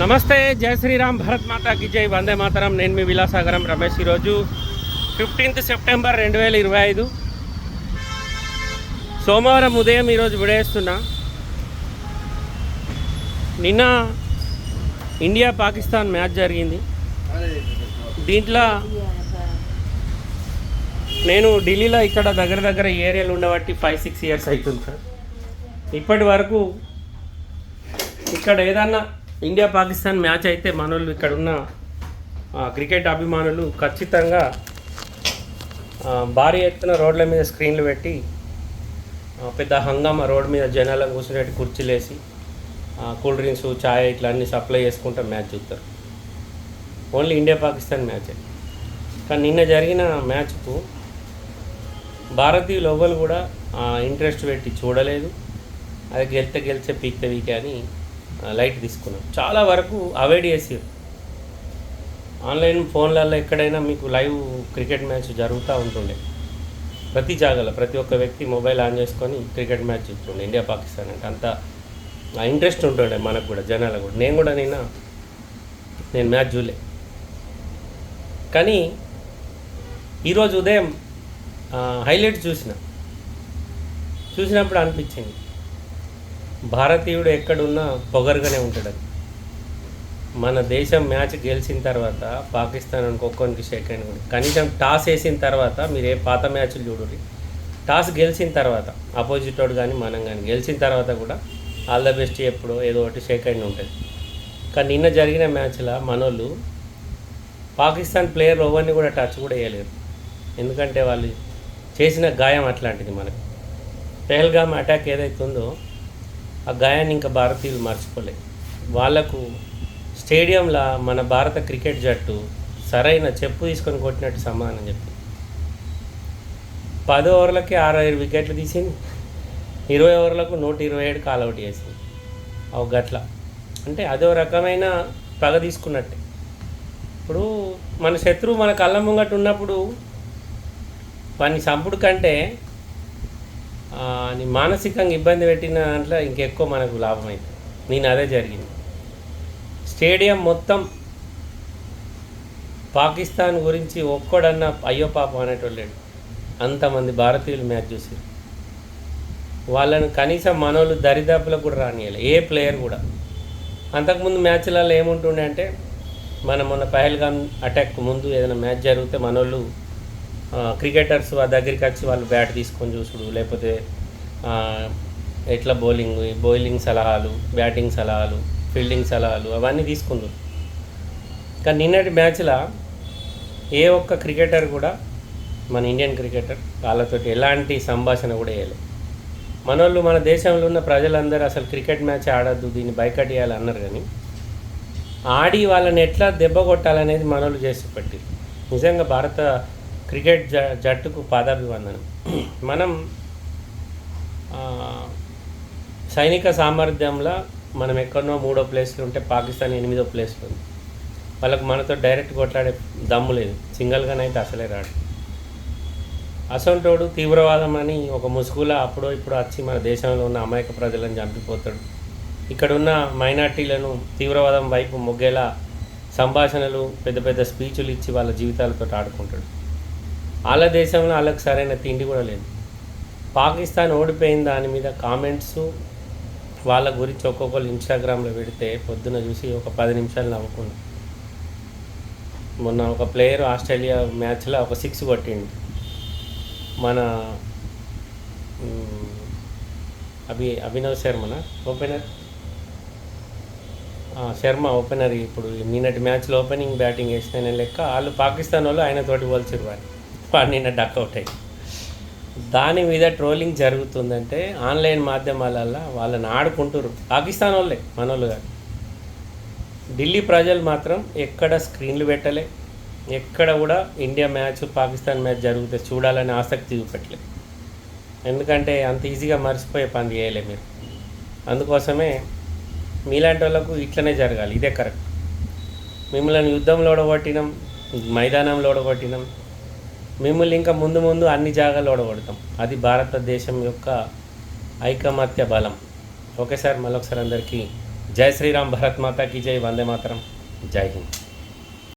నమస్తే జయ శ్రీరామ్ భరత్ మాతాకి జై వందే మాతరం. నేను మీ విలాసాగరం రమేష్ ఈరోజు ఫిఫ్టీన్త్ సెప్టెంబర్ రెండు వేల ఇరవై ఐదు. సోమవారం ఉదయం ఈరోజు విడేస్తున్నా. నిన్న ఇండియా పాకిస్తాన్ మ్యాచ్ జరిగింది. దీంట్లో నేను ఢిల్లీలో ఇక్కడ దగ్గర దగ్గర ఏరియాలు ఉండబట్టి ఫైవ్ సిక్స్ ఇయర్స్ అవుతుంది సార్. ఇప్పటి వరకు ఇక్కడ ఏదన్నా ఇండియా పాకిస్తాన్ మ్యాచ్ అయితే మనోళ్ళు ఇక్కడ ఉన్న క్రికెట్ అభిమానులు ఖచ్చితంగా భారీ ఎత్తున రోడ్ల మీద స్క్రీన్లు పెట్టి పెద్ద హంగామా రోడ్డు మీద జనాలను కూర్చునేట్టు కుర్చీలేసి కూల్ డ్రింక్స్ ఛాయ్ ఇట్లా అన్ని సప్లై చేసుకుంటా మ్యాచ్ చూస్తారు. Only India Pakistan match. కానీ నిన్న జరిగిన మ్యాచ్కు భారతీయులు ఎవరు కూడా ఇంట్రెస్ట్ పెట్టి చూడలేదు. అది గెలితే గెలిచే పీక్తే వీకే అని లైట్ తీసుకున్నాం. చాలా వరకు అవాయిడ్ చేసారు ఆన్లైన్ ఫోన్లలో ఎక్కడైనా మీకు లైవ్ క్రికెట్ మ్యాచ్ జరుగుతూ ఉంటుండే. ప్రతి జాగాలో ప్రతి ఒక్క వ్యక్తి మొబైల్ ఆన్ చేసుకొని క్రికెట్ మ్యాచ్ చూస్తుండే ఇండియా పాకిస్తాన్ అంటే అంత ఇంట్రెస్ట్ ఉంటుండే మనకు కూడా జనాలకు కూడా. నేను కూడా నిన్న నేను మ్యాచ్ చూలే కానీ ఈరోజు ఉదయం హైలైట్ చూసిన. చూసినప్పుడు అనిపించింది. భారతీయుడు ఎక్కడున్నా పొగరుగానే ఉంటాడు అది. మన దేశం మ్యాచ్ గెలిచిన తర్వాత పాకిస్తాన్ అనుకోనికి షేక్ అయిన కనీసం టాస్ వేసిన తర్వాత మీరు ఏ పాత మ్యాచ్లు చూడండి టాస్ గెలిచిన తర్వాత ఆపోజిట్ వాడు కానీ మనం కానీ గెలిచిన తర్వాత కూడా ఆల్ ద బెస్ట్ ఎప్పుడో ఏదో ఒకటి షేక్ అయిన ఉంటుంది. కానీ నిన్న జరిగిన మ్యాచ్లో మనోళ్ళు పాకిస్తాన్ ప్లేయర్ ఓవర్ని కూడా టచ్ కూడా వేయలేరు. ఎందుకంటే వాళ్ళు చేసిన గాయం అట్లాంటిది మనకు. పెహల్గామ్ అటాక్ ఏదైతే ఉందో ఆ గాయాన్ని ఇంకా భారతీయులు మర్చిపోలేదు వాళ్ళకు స్టేడియంలో మన భారత క్రికెట్ జట్టు సరైన చెప్పు తీసుకొని కొట్టినట్టు సమాధానం చెప్పి. పది ఓవర్లకి ఆరు ఐదు వికెట్లు తీసింది. ఇరవై ఓవర్లకు నూట ఇరవై ఏడు కాల్అవుట్ చేసింది. ఒక గట్ల. అంటే అదో రకమైన పగ తీసుకున్నట్టే. ఇప్పుడు మన శత్రువు మన కళ్ళ ముంగట్టు ఉన్నప్పుడు వాడిని చంపుడు కంటే మానసికంగా ఇబ్బంది పెట్టిన దాంట్లో ఇంకెక్కువ మనకు లాభం అవుతుంది నేను అదే జరిగింది. స్టేడియం మొత్తం పాకిస్తాన్ గురించి ఒక్కడన్న అయ్యో పాపం అనేటోళ్ళు లేడు అంతమంది భారతీయులు మ్యాచ్ చూసారు వాళ్ళని కనీసం మనోళ్ళు దరిదాపులకు కూడా రానియాలి ఏ ప్లేయర్ కూడా. అంతకుముందు మ్యాచ్లలో ఏముంటుండే అంటే మనం మొన్న పహల్గాన్ అటాక్ ముందు ఏదైనా మ్యాచ్ జరిగితే మనోళ్ళు క్రికెటర్స్ దగ్గరికి వచ్చి వాళ్ళు బ్యాట్ తీసుకొని చూసుడు లేకపోతే ఎట్లా బౌలింగ్ బౌలింగ్ సలహాలు బ్యాటింగ్ సలహాలు ఫీల్డింగ్ సలహాలు అవన్నీ తీసుకుందాం కానీ నిన్నటి మ్యాచ్లో ఏ ఒక్క క్రికెటర్ కూడా మన ఇండియన్ క్రికెటర్ వాళ్ళతోటి ఎలాంటి సంభాషణ కూడా వేయలేదు మనోళ్ళు మన దేశంలో ఉన్న ప్రజలందరూ అసలు క్రికెట్ మ్యాచ్ ఆడద్దు దీన్ని బైకట్ చేయాలి అన్నారు కానీ ఆడి వాళ్ళని ఎట్లా దెబ్బ కొట్టాలనేది మనోళ్ళు చేసి పెట్టి నిజంగా భారత క్రికెట్ జ జట్టుకు పాదాభివందనం. మనం సైనిక సామర్థ్యంలో మనం ఎక్కడనో మూడో ప్లేస్లో ఉంటే పాకిస్తాన్ ఎనిమిదో ప్లేస్లో ఉంది. వాళ్ళకు మనతో డైరెక్ట్ కొట్లాడే దమ్ము లేదు. సింగిల్గానైతే అసలే రాడు. అసంటోడు తీవ్రవాదం అని ఒక ముసుగులా అప్పుడో ఇప్పుడు వచ్చి మన దేశంలో ఉన్న అమాయక ప్రజలను చంపిపోతాడు. ఇక్కడున్న మైనార్టీలను తీవ్రవాదం వైపు మొగ్గేలా సంభాషణలు పెద్ద పెద్ద స్పీచ్లు ఇచ్చి వాళ్ళ జీవితాలతో ఆడుకుంటాడు. వాళ్ళ దేశంలో వాళ్ళకి సరైన తిండి కూడా లేదు. పాకిస్తాన్ ఓడిపోయిన దాని మీద కామెంట్స్ వాళ్ళ గురించి ఒక్కొక్కరు ఇన్స్టాగ్రామ్లో పెడితే పొద్దున చూసి ఒక పది నిమిషాలు నవ్వుకున్నా. మొన్న ఒక ప్లేయర్ ఆస్ట్రేలియా మ్యాచ్లో ఒక సిక్స్ కొట్టిండు. మన అభి అభినవ్ శర్మన? ఓపెనర్? శర్మ ఓపెనర్ ఇప్పుడు నిన్నటి మ్యాచ్లో ఓపెనింగ్ బ్యాటింగ్ వేసిన లెక్క వాళ్ళు పాకిస్తాన్ వాళ్ళు ఆయన తోటి పోల్చిరు వారు వాడు నిన్న డక్అవుట్ అయ్యి దాని మీద ట్రోలింగ్ జరుగుతుందంటే ఆన్లైన్ మాధ్యమాలల్లో వాళ్ళని ఆడుకుంటారు పాకిస్తాన్ వాళ్ళే మనోళ్ళు కాదు. ఢిల్లీ ప్రజలు మాత్రం ఎక్కడ స్క్రీన్లు పెట్టలే ఎక్కడ కూడా ఇండియా మ్యాచ్ పాకిస్తాన్ మ్యాచ్ జరిగితే చూడాలని ఆసక్తి చూపెట్టలే. ఎందుకంటే అంత ఈజీగా మర్చిపోయే పని చేయలే మీరు. అందుకోసమే మీలాంటి వాళ్ళకు ఇట్లనే జరగాలి ఇదే కరెక్ట్. మిమ్మల్ని యుద్ధంలో ఓడగొట్టినాం మైదానంలో ఓడగొట్టినాం మిమ్మల్ని ఇంకా ముందు ముందు అన్ని జాగాలు ఓడగొడతాం. అది భారతదేశం యొక్క ఐకమత్య బలం. ఓకే సార్ మళ్ళొకసారి అందరికీ జై శ్రీరామ్ భరత్ మాతాకి జై వందే మాతరం. జై హింద్.